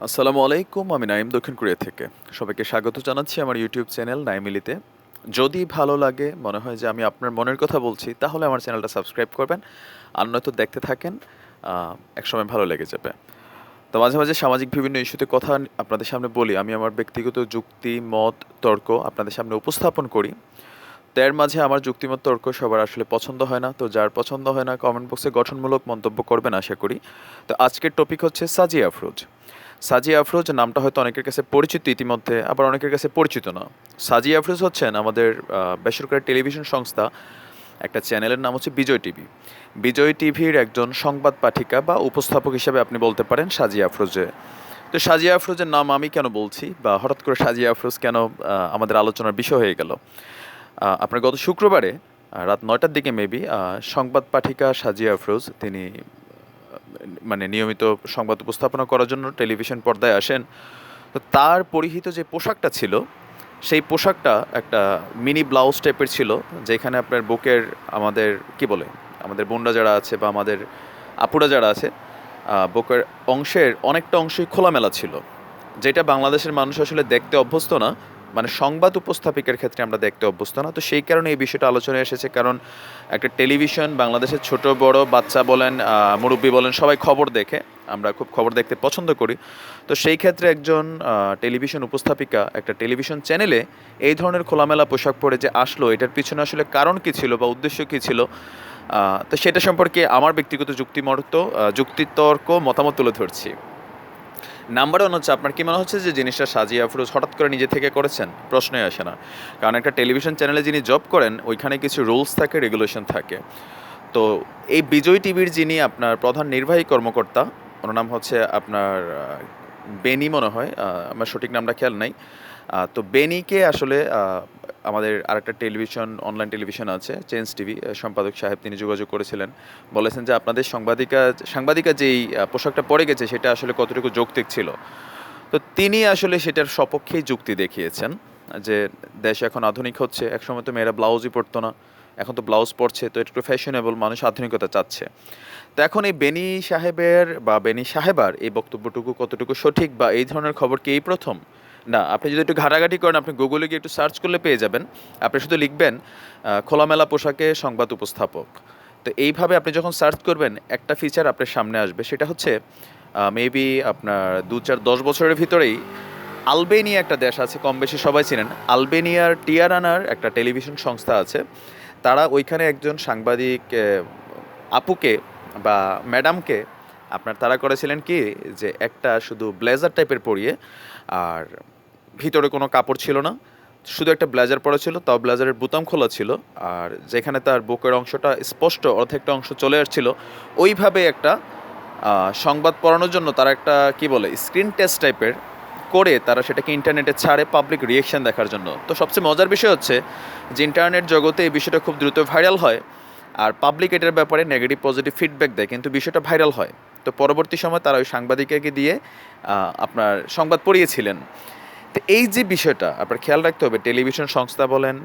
আসসালামু আলাইকুম, আমি নাইম দক্ষিণ কোরিয়া থেকে। সবাইকে স্বাগত জানাচ্ছি আমার ইউটিউব চ্যানেল নাইমিলিতে যদি ভালো লাগে, মনে হয় যে আমি আপনার মনের কথা বলছি, তাহলে আমার চ্যানেলটা সাবস্ক্রাইব করবেন। আর নয়তো দেখতে থাকেন একসময় ভালো লেগে যাবে। তো মাঝে মাঝে সামাজিক বিভিন্ন ইস্যুতে কথা আপনাদের সামনে বলি। আমি আমার ব্যক্তিগত যুক্তি, মত, তর্ক আপনাদের সামনে উপস্থাপন করি। তো এর মাঝে আমার যুক্তিমত তর্ক সবার আসলে পছন্দ হয় না। তো যার পছন্দ হয় না কমেন্ট বক্সে গঠনমূলক মন্তব্য করবেন আশা করি। তো আজকের টপিক হচ্ছে সাজিয়া আফরোজ। সাজি আফরোজ নামটা হয়তো অনেকের কাছে পরিচিত ইতিমধ্যে, আবার অনেকের কাছে পরিচিত না। সাজি আফরোজ হচ্ছেন আমাদের বেসরকারি টেলিভিশন সংস্থা, একটা চ্যানেলের নাম হচ্ছে বিজয় টিভি। বিজয় টিভির একজন সংবাদ পাঠিকা বা উপস্থাপক হিসাবে আপনি বলতে পারেন সাজিয়া আফরোজে। তো সাজিয়া আফরোজের নাম আমি কেন বলছি বা হঠাৎ করে সাজিয়া আফরোজ কেন আমাদের আলোচনার বিষয় হয়ে গেল? আপনার গত শুক্রবারে রাত নয়টার দিকে মেবি সংবাদ পাঠিকা সাজিয়া আফরোজ, তিনি মানে নিয়মিত সংবাদ উপস্থাপনা করার জন্য টেলিভিশন পর্দায় আসেন। তো তার পরিহিত যে পোশাকটা ছিল, সেই পোশাকটা একটা মিনি ব্লাউজ টাইপের ছিল, যেখানে আপনার বুকের আমাদের, কি বলে, আমাদের বোনরা যারা আছে বা আমাদের আপুরা যারা আছে বুকের অংশের অনেকটা অংশই খোলামেলা ছিল, যেটা বাংলাদেশের মানুষ আসলে দেখতে অভ্যস্ত না। মানে সংবাদ উপস্থাপিকার ক্ষেত্রে আমরা দেখতে অভ্যস্ত না। তো সেই কারণে এই বিষয়টা আলোচনায় এসেছে, কারণ একটা টেলিভিশন, বাংলাদেশের ছোট বড় বাচ্চা বলেন মুরব্বী বলেন, সবাই খবর দেখে। আমরা খুব খবর দেখতে পছন্দ করি। তো সেই ক্ষেত্রে একজন টেলিভিশন উপস্থাপিকা একটা টেলিভিশন চ্যানেলে এই ধরনের খোলামেলা পোশাক পরে যে আসলো, এটার পিছনে আসলে কারণ কী ছিল বা উদ্দেশ্য কী ছিল তো সেটা সম্পর্কে আমার ব্যক্তিগত যুক্তিমর্ত যুক্তিতর্ক মতামত তুলে ধরছি। নাম্বার ওয়ান হচ্ছে, আপনার কি মনে হচ্ছে যে জিনিসটা সাজিয়া আফরোজ হঠাৎ করে নিজে থেকে করেছেন? প্রশ্নই আসে না। কারণ একটা টেলিভিশন চ্যানেলে যিনি জব করেন, ওইখানে কিছু রুলস থাকে রেগুলেশন থাকে। তো এই বিজয় টিভির যিনি আপনার প্রধান নির্বাহী কর্মকর্তা, ওনার নাম হচ্ছে আপনার বেনি মনে হয় আমার সঠিক নামটা খেয়াল নাই। তো বেনিকে আসলে আমাদের আরেকটা টেলিভিশন অনলাইন টেলিভিশন আছে চেঞ্জ টিভি সম্পাদক সাহেব তিনি যোগাযোগ করেছিলেন। বলেছেন যে আপনাদের সাংবাদিকা সাংবাদিকা যেই পোশাকটা পরে গেছে সেটা আসলে কতটুকু যৌক্তিক ছিল। তো তিনি আসলে সেটার সপক্ষেই যুক্তি দেখিয়েছেন যে দেশ এখন আধুনিক হচ্ছে, একসময় তো মেয়েরা ব্লাউজই পরতো না, এখন তো ব্লাউজ পরছে, তো একটু ফ্যাশনেবল মানুষ আধুনিকতা চাচ্ছে। তো এখন এই বেনি সাহেবের বা বেনি সাহেবার এই বক্তব্যটুকু কতটুকু সঠিক বা এই ধরনের খবর কি এই প্রথম? না, আপনি যদি একটু ঘাটাঘাটি করেন, আপনি গুগলে গিয়ে একটু সার্চ করলে পেয়ে যাবেন। আপনি শুধু লিখবেন খোলামেলা পোশাকে সংবাদ উপস্থাপক। তো এইভাবে আপনি যখন সার্চ করবেন, একটা ফিচার আপনার সামনে আসবে। সেটা হচ্ছে মেবি আপনার দু চার, দশ বছরের ভিতরেই আলবেনিয়া একটা দেশ আছে কম বেশি সবাই চিনেন। আলবেনিয়ার টিয়ারানার একটা টেলিভিশন সংস্থা আছে। তারা ওইখানে একজন সাংবাদিক আপুকে বা ম্যাডামকে আপনার তারা করেছিলেন কি, যে একটা শুধু ব্লেজার টাইপের পরিয়ে, আর ভিতরে কোনো কাপড় ছিল না। শুধু একটা ব্লেজার পরা ছিল, তাও ব্লেজারের বোতাম খোলা ছিল। আর যেখানে তার বুকের অংশটা স্পষ্ট অর্ধেকটা অংশ চলে আসছিল, ওইভাবে একটা সংবাদ পড়ানোর জন্য তারা একটা, কি বলে, স্ক্রিন টেস্ট টাইপের করে তারা সেটাকে ইন্টারনেটে ছাড়ে পাবলিক রিয়েকশন দেখার জন্য। তো সবচেয়ে মজার বিষয় হচ্ছে যে ইন্টারনেট জগতে এই বিষয়টা খুব দ্রুত ভাইরাল হয় আর পাবলিক এটার ব্যাপারে নেগেটিভ পজিটিভ ফিডব্যাক দেয়, কিন্তু বিষয়টা ভাইরাল হয়। তো পরবর্তী সময় তারা ওই সাংবাদিকাকে দিয়ে আপনার সংবাদ পড়িয়েছিলেন। তো এই যে বিষয়টা, আপনার খেয়াল রাখতে হবে, টেলিভিশন সংস্থা বলেন,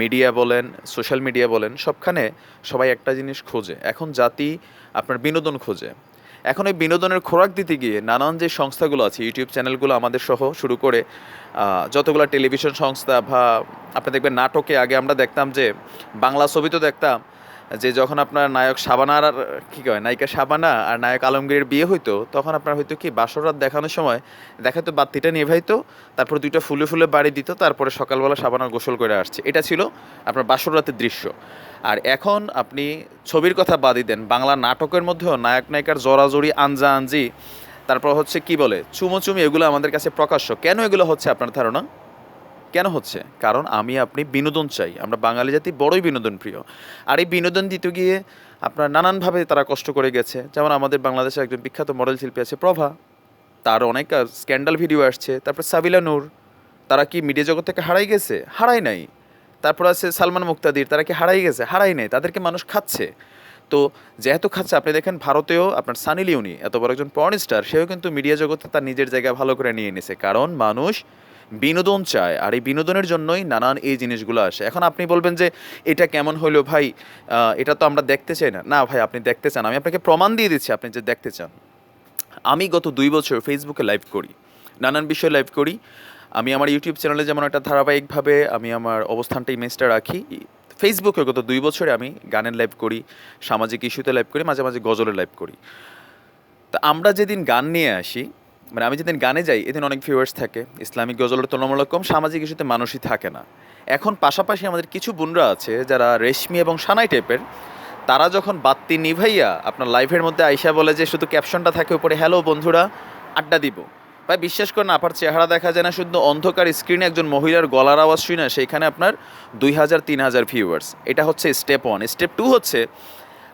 মিডিয়া বলেন, সোশ্যাল মিডিয়া বলেন, সবখানে সবাই একটা জিনিস খোঁজে। এখন জাতি আপনার বিনোদন খোঁজে। এখন এই বিনোদনের খোরাক দিতে গিয়ে নানান যে সংস্থাগুলো আছে, ইউটিউব চ্যানেলগুলো আমাদের সহ শুরু করে যতগুলো টেলিভিশন সংস্থা বা, আপনি দেখবেন নাটকে আগে আমরা দেখতাম যে, বাংলা ছবি তো দেখতাম যে যখন আপনার নায়ক শাবানা আর কি কয়, নায়িকা সাবানা আর নায়ক আলমগীরের বিয়ে হইতো, তখন আপনার হয়তো কি, বাসরাত দেখানোর সময় দেখাতো বাত্তিটা নিভাইতো তারপর দুইটা ফুলে ফুলে বাড়ি দিত, তারপরে সকালবেলা সাবানা গোসল করে আসছে। এটা ছিল আপনার বাসরাতের দৃশ্য। আর এখন আপনি ছবির কথা বাদই দেন, বাংলা নাটকের মধ্যেও নায়ক নায়িকার জোরাজোরি আঞ্জা আঞ্জি, তারপর হচ্ছে কি বলে চুমোচুমি এগুলো আমাদের কাছে প্রকাশ্য। কেন এগুলো হচ্ছে আপনার ধারণা? কেন হচ্ছে? কারণ আমি আপনি বিনোদন চাই। আমরা বাঙালি জাতি বড়ই বিনোদন প্রিয়। আর এই বিনোদন দিতে গিয়ে আপনার নানানভাবে তারা কষ্ট করে গেছে। যেমন আমাদের বাংলাদেশে একজন বিখ্যাত মডেল শিল্পী আছে প্রভা। তার অনেক স্ক্যান্ডাল ভিডিও আসছে। তারপর সাবিলা নূর। তারা কি মিডিয়া জগৎ থেকে হারাই গেছে? হারাই নাই। তারপর আছে সালমান মুক্তাদির। তারা কি হারাই গেছে? হারাই নাই। তাদেরকে মানুষ খাচ্ছে। তো যেহেতু খাচ্ছে, আপনি দেখেন ভারতেও আপনার সানি লিওনি, এত বড় একজন পর্ন স্টার সেও কিন্তু মিডিয়া জগতে তার নিজের জায়গা ভালো করে নিয়ে নিছে। কারণ মানুষ বিনোদন চায় আর এই বিনোদনের জন্যই নানান এই জিনিসগুলো আসে। এখন আপনি বলবেন যে, এটা কেমন হইল ভাই? এটা তো আমরা দেখতে চাই না। না ভাই, আপনি দেখতে চান। আমি আপনাকে প্রমাণ দিয়ে দিচ্ছি আপনি যে দেখতে চান। আমি গত দুই বছর ফেসবুকে লাইভ করি, নানান বিষয়ে লাইভ করি। আমি আমার ইউটিউব চ্যানেলে যেমন একটা ধারাবাহিকভাবে আমি আমার অবস্থানটা ইমেজটা রাখি ফেসবুকে গত দুই বছরে আমি গানের লাইভ করি, সামাজিক ইস্যুতে লাইভ করি, মাঝে মাঝে গজলের লাইভ করি। তা আমরা যেদিন গান নিয়ে আসি মানে আমি যেদিন গানে যাই, এদিন অনেক ভিউয়ার্স থাকে। ইসলামিক গজলের তুলনামূলক কম, সামাজিক ইস্যুতে মানুষই থাকে না। এখন পাশাপাশি আমাদের কিছু বোনরা আছে, যারা রেশমি এবং সানাই টাইপের তারা যখন বাত্তি নিভাইয়া আপনার লাইভের মধ্যে আইসা বলে যে শুধু ক্যাপশনটা থাকে উপরে হ্যালো বন্ধুরা, আড্ডা দিব। ভাই, বিশ্বাস করেন আপার চেহারা দেখা যায় না, শুধু অন্ধকার স্ক্রিনে একজন মহিলার গলার আওয়াজ শুই না সেইখানে আপনার দুই হাজার, তিন হাজার ভিউয়ার্স এটা হচ্ছে স্টেপ ওয়ান স্টেপ টু হচ্ছে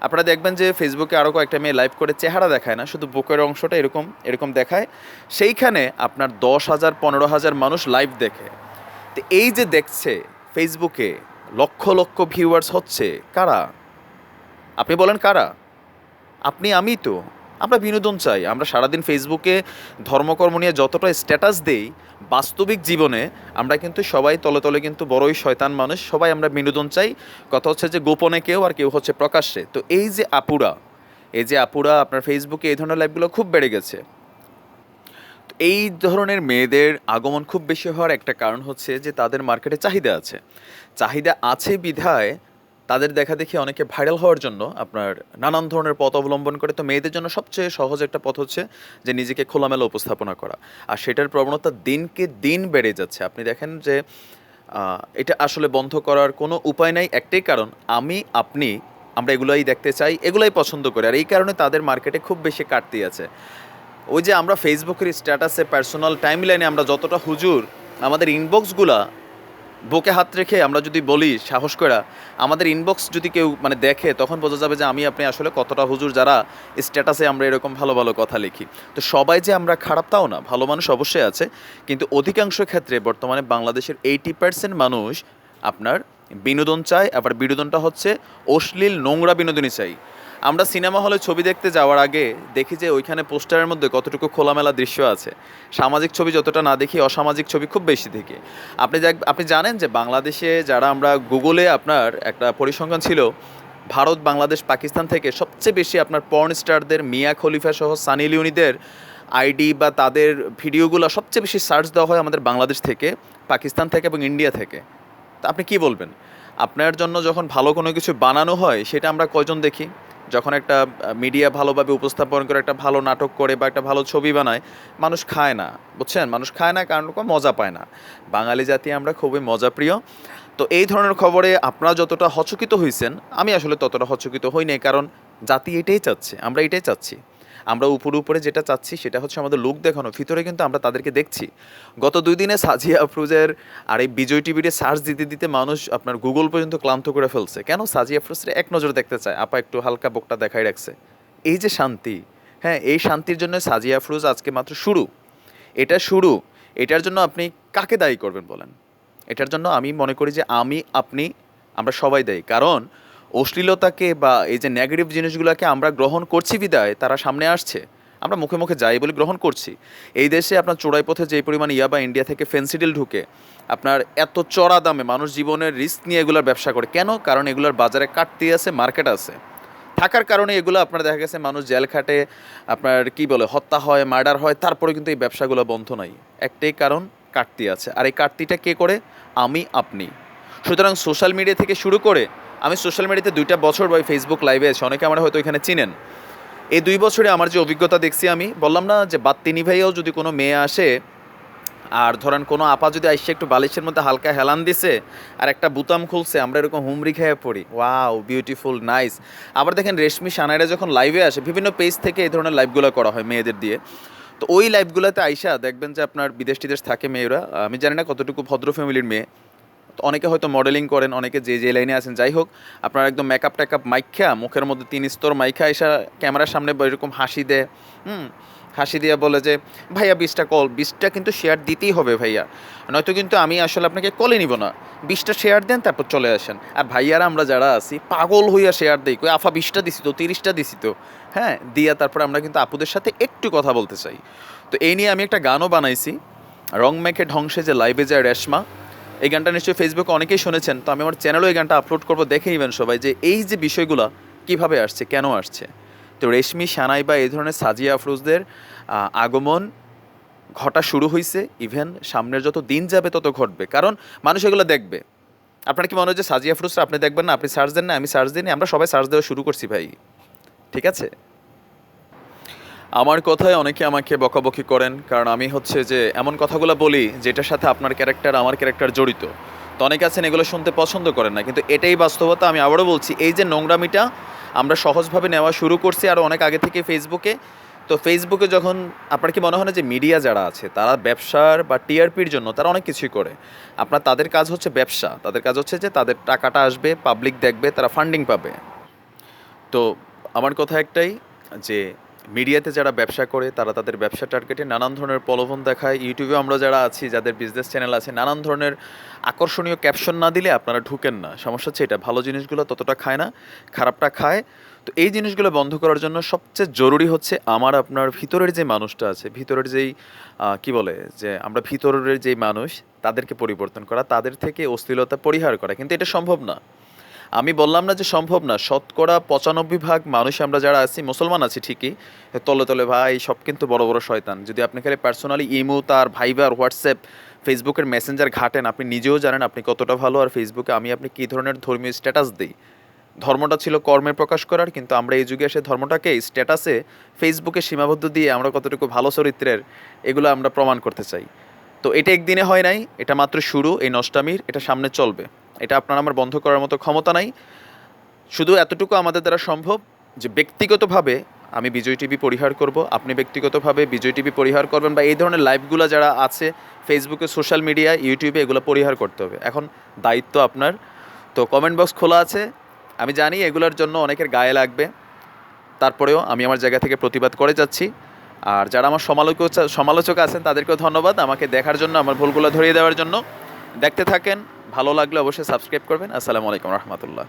আপনারা দেখবেন যে ফেসবুকে আরও কয়েকটা মেয়ে লাইভ করে চেহারা দেখায় না, শুধু বুকের অংশটা এরকম এরকম দেখায়। সেইখানে আপনার দশ হাজার, পনেরো হাজার মানুষ লাইভ দেখে। তো এই যে দেখছে ফেসবুকে লক্ষ লক্ষ ভিউয়ার্স হচ্ছে, কারা? আপনি বলেন কারা? আপনি, আমি তো। আমরা বিনোদন চাই, আমরা সারাদিন ফেসবুকে ধর্মকর্ম নিয়ে যতটা স্ট্যাটাস দেই, বাস্তবিক জীবনে আমরা কিন্তু সবাই তলে তলে কিন্তু বড়ই শয়তান মানুষ, সবাই আমরা বিনোদন চাই। কথা হচ্ছে যে গোপনে কেউ আর কেউ হচ্ছে প্রকাশ্যে। তো এই যে আপুরা, এই যে আপুরা আপনার ফেসবুকে এই ধরনের লাইভগুলো খুব বেড়ে গেছে। এই ধরনের মেয়েদের আগমন খুব বেশি হওয়ার একটা কারণ হচ্ছে যে তাদের মার্কেটে চাহিদা আছে। চাহিদা আছে বিধায় তাদের দেখা দেখি অনেকে ভাইরাল হওয়ার জন্য আপনার নানান ধরনের পথ অবলম্বন করে। তো মেয়েদের জন্য সবচেয়ে সহজ একটা পথ হচ্ছে যে নিজেকে খোলামেলা উপস্থাপনা করা। আর সেটার প্রবণতা দিনকে দিন বেড়ে যাচ্ছে। আপনি দেখেন যে এটা আসলে বন্ধ করার কোনো উপায় নাই। একটাই কারণ, আমি, আপনি, আমরা এগুলাই দেখতে চাই, এগুলাই পছন্দ করি। আর এই কারণে তাদের মার্কেটে খুব বেশি কাটতি আছে। ওই যে আমরা ফেসবুকের স্ট্যাটাসে পার্সোনাল টাইম লাইনে আমরা যতটা হুজুর, আমাদের ইনবক্সগুলা বুকে হাত রেখে আমরা যদি বলি, সাহস করা আমাদের ইনবক্স যদি কেউ মানে দেখে, তখন বোঝা যাবে যে আমি আপনি আসলে কতটা হুজুর যারা স্ট্যাটাসে আমরা এরকম ভালো ভালো কথা লিখি। তো সবাই যে আমরা খারাপ তাও না, ভালো মানুষ অবশ্যই আছে, কিন্তু অধিকাংশ ক্ষেত্রে বর্তমানে বাংলাদেশের এইটি পার্সেন্ট মানুষ আপনার বিনোদন চায়, আবার বিনোদনটা হচ্ছে অশ্লীল নোংরা বিনোদনই চাই। আমরা সিনেমা হলে ছবি দেখতে যাওয়ার আগে দেখি যে ওইখানে পোস্টারের মধ্যে কতটুকু খোলামেলা দৃশ্য আছে। সামাজিক ছবি যতটা না দেখি, অসামাজিক ছবি খুব বেশি দেখি। আপনি আপনি জানেন যে বাংলাদেশে যারা আমরা গুগলে আপনার একটা পরিসংখ্যান ছিল, ভারত, বাংলাদেশ, পাকিস্তান থেকে সবচেয়ে বেশি আপনার পর্ন স্টারদের মিয়া খলিফা সহ সানি লিউনিদের আইডি বা তাদের ভিডিওগুলো সবচেয়ে বেশি সার্চ দেওয়া হয় আমাদের বাংলাদেশ থেকে, পাকিস্তান থেকে এবং ইন্ডিয়া থেকে। তা আপনি কি বলবেন? আপনার জন্য যখন ভালো কোনো কিছু বানানো হয়, সেটা আমরা কয়জন দেখি? যখন একটা মিডিয়া ভালোভাবে উপস্থাপন করে, একটা ভালো নাটক করে বা একটা ভালো ছবি বানায়, মানুষ খায় না, বুঝছেন? মানুষ খায় না, কারণ মজা পায় না। বাঙালি জাতি আমরা খুবই মজাপ্রিয়। তো এই ধরনের খবরে আপনারা যতটা হচকিত হয়েছেন আমি আসলে ততটা হচকিত হইনি কারণ জাতি এটাই চাচ্ছে, আমরা এটাই চাচ্ছি। আমরা উপরে উপরে যেটা চাচ্ছি সেটা হচ্ছে আমাদের লোক দেখানো। ভিতরে কিন্তু আমরা তাদেরকে দেখছি। গত দুই দিনে সাজিয়া আফরোজের আর এই বিজয় টিভিতে সার্চ দিতে দিতে মানুষ আপনার গুগল পর্যন্ত ক্লান্ত করে ফেলছে। কেন? সাজিয়া আফরোজের এক নজর দেখতে চায়। আপা একটু হালকা বকটা দেখাই রাখছে। এই যে শান্তি হ্যাঁ এই শান্তির জন্য সাজিয়া আফরোজ আজকে মাত্র শুরু। এটা শুরু, এটার জন্য আপনি কাকে দায়ী করবেন বলেন? এটার জন্য আমি মনে করি যে আমি, আপনি, আমরা সবাই দায়ী। কারণ অশ্লীলতাকে বা এই যে নেগেটিভ জিনিসগুলোকে আমরা গ্রহণ করছি বিদায়, তারা সামনে আসছে। আমরা মুখে মুখে যাই বলে গ্রহণ করছি। এই দেশে আপনার চোরাই পথে যে পরিমাণ ইয়াবা ইন্ডিয়া থেকে ফেন্সিডিল ঢুকে, আপনার এত চড়া দামে মানুষ জীবনের রিস্ক নিয়ে এগুলোর ব্যবসা করে। কেন? কারণ এগুলোর বাজারে কাটতি আছে মার্কেট আছে। থাকার কারণে এগুলো আপনার দেখা গেছে মানুষ জেল খাটে, আপনার কি বলে, হত্যা হয় মার্ডার হয় তারপরে কিন্তু এই ব্যবসাগুলো বন্ধ নাই। একটাই কারণ, কাটতি আছে। আর এই কাটতিটা কে করে? আমি, আপনি। সুতরাং সোশ্যাল মিডিয়া থেকে শুরু করে আমি সোশ্যাল মিডিয়াতে দুইটা বছর বা ফেসবুক লাইভে এসে অনেকে আমরা হয়তো এখানে চিনেন। এই দুই বছরে আমার যে অভিজ্ঞতা দেখছি আমি, বললাম না যে বাত্তি ভাইয়াও যদি কোনো মেয়ে আসে, আর ধরেন কোনো আপা যদি আইসে একটু বালিশের মধ্যে হালকা হেলান দিছে, আর একটা বুতাম খুলছে, আমরা এরকম হুমরি খেয়ে পড়ি। ওয়াও বিউটিফুল নাইস আবার দেখেন রেশমি সানাইরা যখন লাইভে আসে, বিভিন্ন পেজ থেকে এই ধরনের লাইভগুলো করা হয় মেয়েদের দিয়ে। তো ওই লাইভগুলোতে আইসা দেখবেন যে আপনার বিদেশ টিদেশ থাকে মেয়েরা। আমি জানি না কতটুকু ভদ্র ফ্যামিলির মেয়ে। অনেকে হয়তো মডেলিং করেন, অনেকে যে যে লাইনে আছেন। যাই হোক, আপনার একদম মেকআপ টেকআপ মাইখা, মুখের মধ্যে তিন স্তর মাইখা এসা ক্যামেরার সামনে এরকম হাসি দেয়। হুম, হাসি দিয়ে বলে যে, ভাইয়া, বিশটা কল বিশটা কিন্তু শেয়ার দিতেই হবে ভাইয়া। নয়তো কিন্তু আমি আসলে আপনাকে কলে নিব না। বিশটা শেয়ার দেন, তারপর চলে আসেন। আর ভাইয়ারা আমরা যারা আছি, পাগল হইয়া শেয়ার দিই। কই, আফা, বিশটা দিছি তো, তিরিশটা দিছি তো। হ্যাঁ দিয়া তারপর আমরা কিন্তু আপুদের সাথে একটু কথা বলতে চাই। তো এই নিয়ে আমি একটা গানও বানাইছি। রং মেখে ধ্বংসে যে লাইভে যায় রেশমা এই গানটা নিশ্চয়ই ফেসবুকে অনেকেই শুনেছেন, তো আমি আমার চ্যানেলেও এই গানটা আপলোড করব। দেখে নেবেন সবাই যে এই যে বিষয়গুলো কীভাবে আসছে, কেন আসছে। তো রেশমি, সানাই বা এই ধরনের সাজিয়া আফরোজদের আগমন ঘটা শুরু হয়েছে ইভেন সামনের যত দিন যাবে তত ঘটবে। কারণ মানুষ এগুলো দেখবে। আপনার কি মনে যে সাজিয়া ফ্রুসরা আপনি দেখবেন না, আপনি সার্চ দেন না, আমি সার্চ দিই আমরা সবাই সার্চ দেওয়া শুরু করছি ভাই। ঠিক আছে? আমার কথায় অনেকে আমাকে বকাবকি করেন, কারণ আমি হচ্ছে যে এমন কথাগুলো বলি যেটার সাথে আপনার ক্যারেক্টার আমার ক্যারেক্টার জড়িত। তো অনেকে আছেন এগুলো শুনতে পছন্দ করেন না, কিন্তু এটাই বাস্তবতা। আমি আবারও বলছি, এই যে নোংরামিটা আমরা সহজভাবে নেওয়া শুরু করছি আর অনেক আগে থেকে ফেসবুকে তো ফেসবুকে যখন আপনার কি মনে হয় না যে মিডিয়া যারা আছে, তারা ব্যবসার বা টিআরপির জন্য তারা অনেক কিছুই করে। আপনার তাদের কাজ হচ্ছে ব্যবসা, তাদের কাজ হচ্ছে যে তাদের টাকাটা আসবে পাবলিক দেখবে, তারা ফান্ডিং পাবে। তো আমার কথা একটাই যে মিডিয়াতে যারা ব্যবসা করে, তারা তাদের ব্যবসা টার্গেটে নানান ধরনের প্রলোভন দেখায়। ইউটিউবে আমরা যারা আছি, যাদের বিজনেস চ্যানেল আছে, নানান ধরনের আকর্ষণীয় ক্যাপশন না দিলে আপনারা ঢুকেন না। সমস্যা হচ্ছে এটা, ভালো জিনিসগুলো ততটা খায় না, খারাপটা খায়। তো এই জিনিসগুলো বন্ধ করার জন্য সবচেয়ে জরুরি হচ্ছে আমার, আপনার ভিতরের যে মানুষটা আছে, ভিতরের যেই কি বলে, যে আমরা ভিতরের যেই মানুষ, তাদেরকে পরিবর্তন করা, তাদের থেকে অশ্লীলতা পরিহার করা। কিন্তু এটা সম্ভব না। আমি বললাম না যে সম্ভব না, শতকরা পঁচানব্বই ভাগ মানুষ আমরা যারা আছি, মুসলমান আছি ঠিকই। তলে তলে ভাই, সব কিন্তু বড় বড় শয়তান। যদি আপনি খালি পার্সোনালি ইমো, তার ভাইবার হোয়াটসঅ্যাপ ফেসবুকের মেসেঞ্জার ঘাটেন, আপনি নিজেও জানেন আপনি কতটা ভালো, আর ফেসবুকে আমি আপনি কী ধরনের ধর্মীয় স্ট্যাটাস দিই। ধর্মটা ছিল কর্মে প্রকাশ করার, কিন্তু আমরা এই যুগে এসে ধর্মটাকে স্ট্যাটাসে ফেসবুকে সীমাবদ্ধ দিয়ে আমরা কতটুকু ভালো চরিত্রের, এগুলো আমরা প্রমাণ করতে চাই। তো এটা একদিনে হয় নাই, এটা মাত্র শুরু, এই নষ্টামির, এটা সামনে চলবে। এটা আপনার আমার বন্ধ করার মতো ক্ষমতা নাই। শুধু এতটুকু আমাদের দ্বারা সম্ভব যে ব্যক্তিগতভাবে আমি বিজয় টিভি পরিহার করব। আপনি ব্যক্তিগতভাবে বিজয় টিভি পরিহার করবেন বা এই ধরনের লাইভগুলো যারা আছে ফেসবুকে সোশ্যাল মিডিয়া ইউটিউবে এগুলো পরিহার করতে হবে। এখন দায়িত্ব আপনার। তো কমেন্ট বক্স খোলা আছে। আমি জানি এগুলোর জন্য অনেকের গায়ে লাগবে। তারপরেও আমি আমার জায়গা থেকে প্রতিবাদ করে যাচ্ছি। আর যারা আমার সমালোচক সমালোচক আছেন, তাদেরকেও ধন্যবাদ। আমাকে দেখার জন্য, আমার ভুলগুলো ধরিয়ে দেওয়ার জন্য। দেখতে থাকেন। ভালো লাগলে অবশ্যই সাবস্ক্রাইব করবেন। আসসালামু আলাইকুম রহমতুল্লাহ।